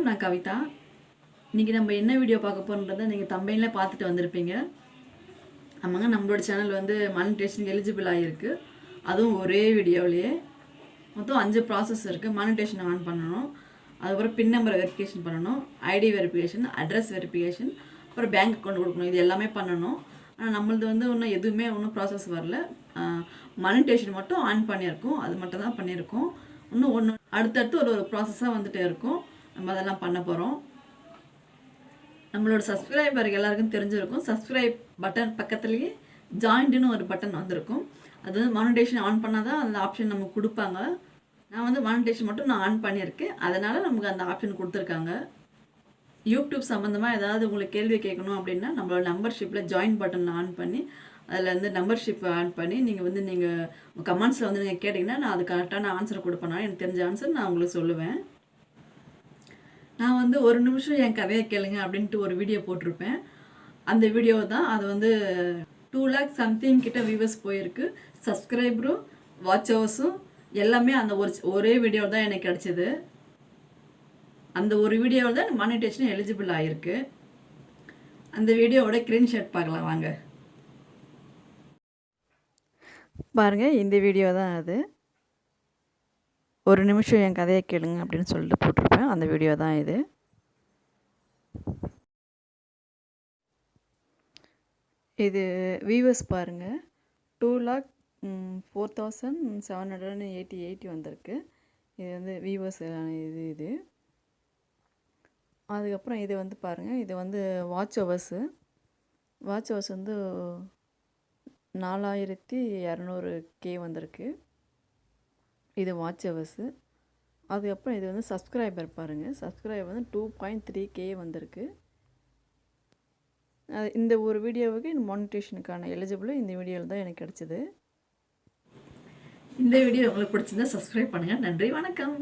வணக்கம் நான் கவிதா. இன்றைக்கி நம்ம என்ன வீடியோ பார்க்க போகிறோன்றதை நீங்கள் தம்பையில் பார்த்துட்டு வந்திருப்பீங்க. ஆமாங்க நம்மளோட சேனல் வந்து மானிட்டேஷனுக்கு எலிஜிபிள் ஆகிருக்கு அதுவும் ஒரே வீடியோவிலேயே மொத்தம் அஞ்சு ப்ராசஸ் இருக்குது மானிட்டேஷன் ஆன் பண்ணணும். அதுக்கப்புறம் பின் நம்பரை வெரிஃபிகேஷன் பண்ணணும். ஐடி வெரிஃபிகேஷன் அட்ரஸ் வெரிஃபிகேஷன் அப்புறம் பேங்க் அக்கௌண்ட் கொடுக்கணும். இது எல்லாமே பண்ணணும். ஆனால் நம்மளது வந்து இன்னும் எதுவுமே ஒன்றும் ப்ராசஸ் வரல. மானிட்டேஷன் மட்டும் ஆன் பண்ணியிருக்கோம். அது மட்டும் தான் பண்ணியிருக்கோம். இன்னும் ஒன்று அடுத்தடுத்து ஒரு ஒரு ப்ராசஸாக வந்துகிட்டே இருக்கும். நம்ம அதெல்லாம் பண்ண போகிறோம் நம்மளோட சப்ஸ்கிரைபர் எல்லாருக்கும் தெரிஞ்சிருக்கும். சப்ஸ்கிரைப் பட்டன் பக்கத்துலேயே ஜாயிண்ட்னு ஒரு பட்டன் வந்திருக்கும். அது வந்து மானிடேஷன் ஆன் பண்ணால் தான் அந்த ஆப்ஷன் நமக்கு கொடுப்பாங்க. நான் வந்து மானிடேஷன் மட்டும் நான் ஆன் பண்ணியிருக்கேன். அதனால் நமக்கு அந்த ஆப்ஷன் கொடுத்துருக்காங்க. யூடியூப் சம்மந்தமாக ஏதாவது உங்களுக்கு கேள்வி கேட்கணும் அப்படின்னா நம்மளோட மெம்பர்ஷிப்பில் ஜாயின் பட்டன் ஆன் பண்ணி அதில் வந்து மெம்பர்ஷிப் ஆன் பண்ணி நீங்கள் வந்து நீங்கள் கமெண்ட்ஸில் வந்து நீங்கள் கேட்டிங்கன்னா நான் அது கரெக்டான ஆன்சர் கொடுப்பேனா எனக்கு தெரிஞ்ச ஆன்சர் நான் உங்களுக்கு சொல்லுவேன். நான் வந்து ஒரு நிமிஷம் என் கதையை கேளுங்க அப்படின்ட்டு ஒரு வீடியோ போட்டிருப்பேன். அந்த வீடியோ தான் அது வந்து டூ லேக் சம்திங் கிட்ட வியூவர்ஸ் போயிருக்கு. சப்ஸ்கிரைபரும் வாட்ச் ஹவர்ஸும் எல்லாமே அந்த ஒரு ஒரே வீடியோ தான் எனக்கு கிடச்சிது. அந்த ஒரு வீடியோவில் தான் மானிட்டேஷன் எலிஜிபிள் ஆகிருக்கு அந்த வீடியோவோட ஸ்க்ரீன்ஷாட் பார்க்கலாம் வாங்க. பாருங்கள் இந்த வீடியோ தான் அது. ஒரு நிமிஷம் என் கதையை கேளுங்க அப்படின்னு சொல்லிட்டு போட்டிருப்பேன். அந்த வீடியோ தான் இது. இது வியூவர்ஸ் பாருங்கள் two lakh four thousand seven hundred eighty eighty வந்திருக்கு. இது வந்து வியூவர்ஸ் இது இது. அதுக்கப்புறம் இது வந்து பாருங்கள் இது வந்து வாட்ச் ஹவர்ஸு வாட்ச் ஹவர்ஸ் வந்து நாலாயிரத்தி இரநூறு கே வந்திருக்கு. இது வாட்ச் ஹவர்ஸு அதுக்கப்புறம் இது வந்து சப்ஸ்கிரைபர் பாருங்கள் சப்ஸ்கிரைபர் வந்து டூ பாயிண்ட் த்ரீ கே வந்திருக்கு. அது இந்த ஒரு வீடியோவுக்கு இந்த மானிட்டேஷனுக்கான எலிஜிபிள் இந்த வீடியோவில் தான் எனக்கு கிடச்சிது. இந்த வீடியோ உங்களுக்கு பிடிச்சிருந்தா சப்ஸ்கிரைப் பண்ணுங்கள் நன்றி வணக்கம்.